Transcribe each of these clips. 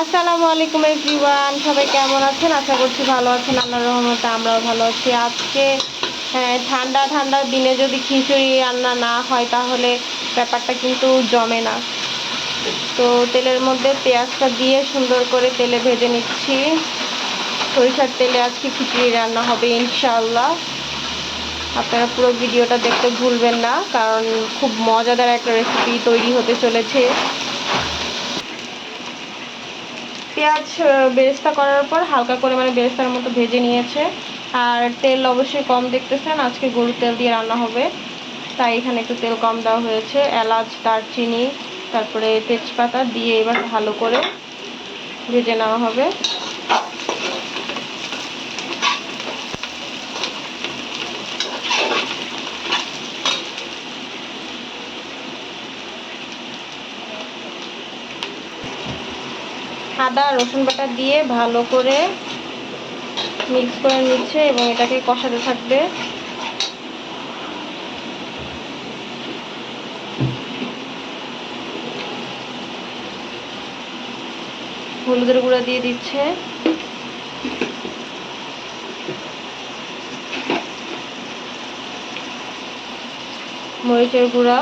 আসসালামু আলাইকুম এভরিওয়ান সবাই কেমন আছেন? আশা করছি ভালো আছেন আল্লাহর রহমতে আমরাও ভালো আছি। আজকে হ্যাঁ, ঠান্ডা ঠান্ডার দিনে যদি খিচুড়ি রান্না না হয় তাহলে ব্যাপারটা কিন্তু জমে না। তো তেলের মধ্যে পেঁয়াজটা দিয়ে সুন্দর করে তেলে ভেজে নিচ্ছি। সরিষার তেলে আজকে খিচুড়ি রান্না হবে ইনশাআল্লাহ। আপনারা পুরো ভিডিওটা দেখতে ভুলবেন না কারণ খুব মজাদার একটা রেসিপি তৈরি হতে চলেছে। পেঁয়াজ বেরেস্তা করার পর হালকা করে মানে বেরেস্তার মতো ভেজে নিয়েছে। আর তেল অবশ্যই কম দেখতেছেন, আজকে গরুর তেল দিয়ে রান্না হবে। তাই এখানে একটু তেল কম দেওয়া হয়েছে। এলাচ, দারচিনি, তারপরে তেজপাতা দিয়ে এবার ভালো করে ভেজে নেওয়া হবে। আদা, রসুন বাটা দিয়ে ভালো করে মিক্স করে নিচ্ছে এবং এটাকে কষাতে থাকবে। হলুদের গুঁড়া দিয়ে দিচ্ছে। মরিচের গুঁড়া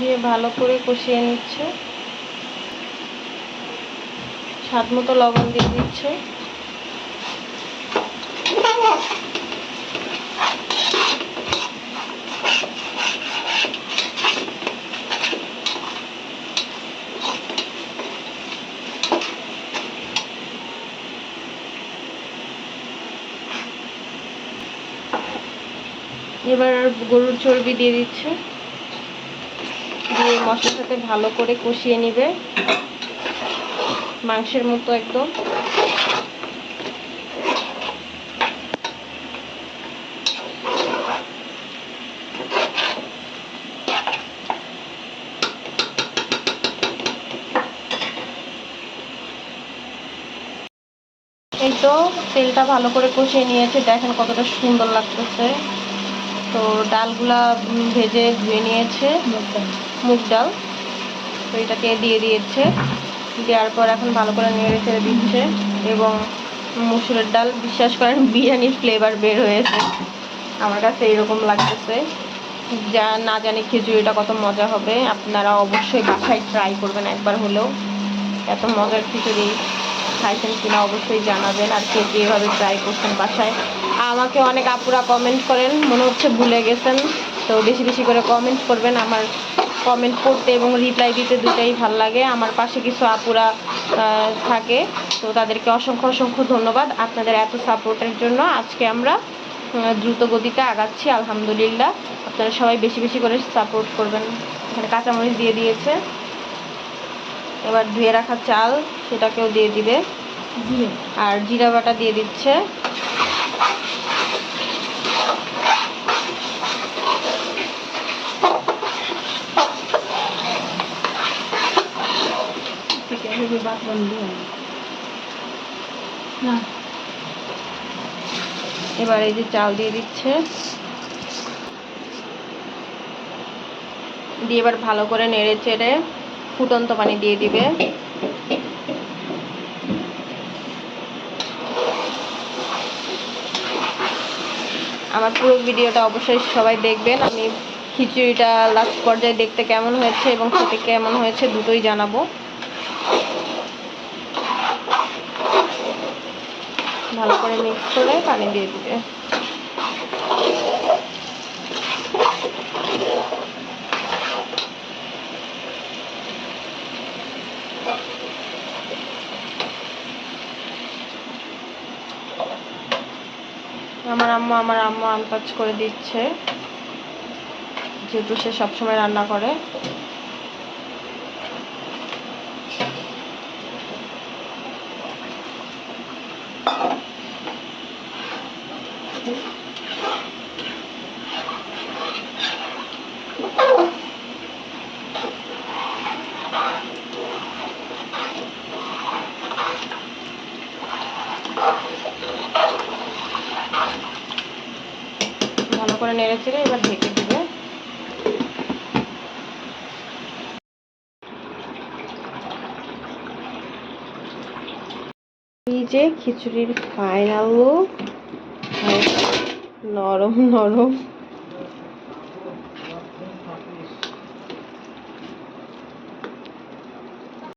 দিয়ে ভালো করে কষিয়ে নিচ্ছে। স্বাদ মতো লবণ দিয়ে দিচ্ছে। এবার গরুর চর্বি দিয়ে দিচ্ছে। দিয়ে মশলার সাথে ভালো করে কষিয়ে নিবে। মাংসের মতো একদম। এই তো তেলটা ভালো করে কষিয়ে নিয়েছে। দেখেন কতটা সুন্দর লাগতেছে। তো ডালগুলা ভেজে ধুয়ে নিয়েছে। মুগ ডাল। তো এটাকে দিয়ে দিয়েছে। দেওয়ার পর এখন ভালো করে নেড়ে ছেড়ে দিচ্ছে এবং মুসুরের ডাল, বিশ্বাস করেন, বিরিয়ানির ফ্লেভার বের হয়েছে। আমার কাছে এইরকম লাগতেছে। যা না জানি খিচুড়িটা কত মজা হবে। আপনারা অবশ্যই বাসায় ট্রাই করবেন একবার হলেও। এত মজার খিচুড়ি খাইছেন কিনা অবশ্যই জানাবেন। আর কে কে এভাবে ট্রাই করছেন বাসায়। আমাকে অনেক আপুরা কমেন্ট করেন। মনে হচ্ছে ভুলে গেছেন। তো বেশি বেশি করে কমেন্ট করবেন। আমার কমেন্ট করতে এবং রিপ্লাই দিতে দুটাই ভালো লাগে। আমার পাশে কিছু আপুরা থাকে তো তাদেরকে অসংখ্য অসংখ্য ধন্যবাদ আপনাদের এত সাপোর্টের জন্য। আজকে আমরা দ্রুত গতিতে আগাচ্ছি আলহামদুলিল্লাহ। আপনারা সবাই বেশি বেশি করে সাপোর্ট করবেন। এখানে কাঁচামরিচ দিয়ে দিয়েছে। এবার ধুয়ে রাখা চাল সেটাকেও দিয়ে দিবে। আর জিরা বাটা দিয়ে দিচ্ছে। এবার এই যে চাল দিয়ে দিচ্ছে। দিয়ে এবার ভালো করে নেড়ে চেড়ে ফুটন্ত পানি দিয়ে দিবে। আমার পুরো ভিডিওটা অবশ্যই সবাই দেখবেন। আমি খিচুড়িটা লাস্ট পর্যায়ে দেখতে কেমন হয়েছে এবং খেতে কেমন হয়েছে দুটোই জানাব। ভালো করে মিক্স করে পানি দিয়ে দিবে। আমার আম্মা আমার আম্মা আনটাচ করে দিচ্ছে, যেহেতু সে সবসময় রান্না করে। ভালো করে নেড়ে চেড়ে এবার ঢেকে দিবে। যে খিচুড়ির final look নরম নরম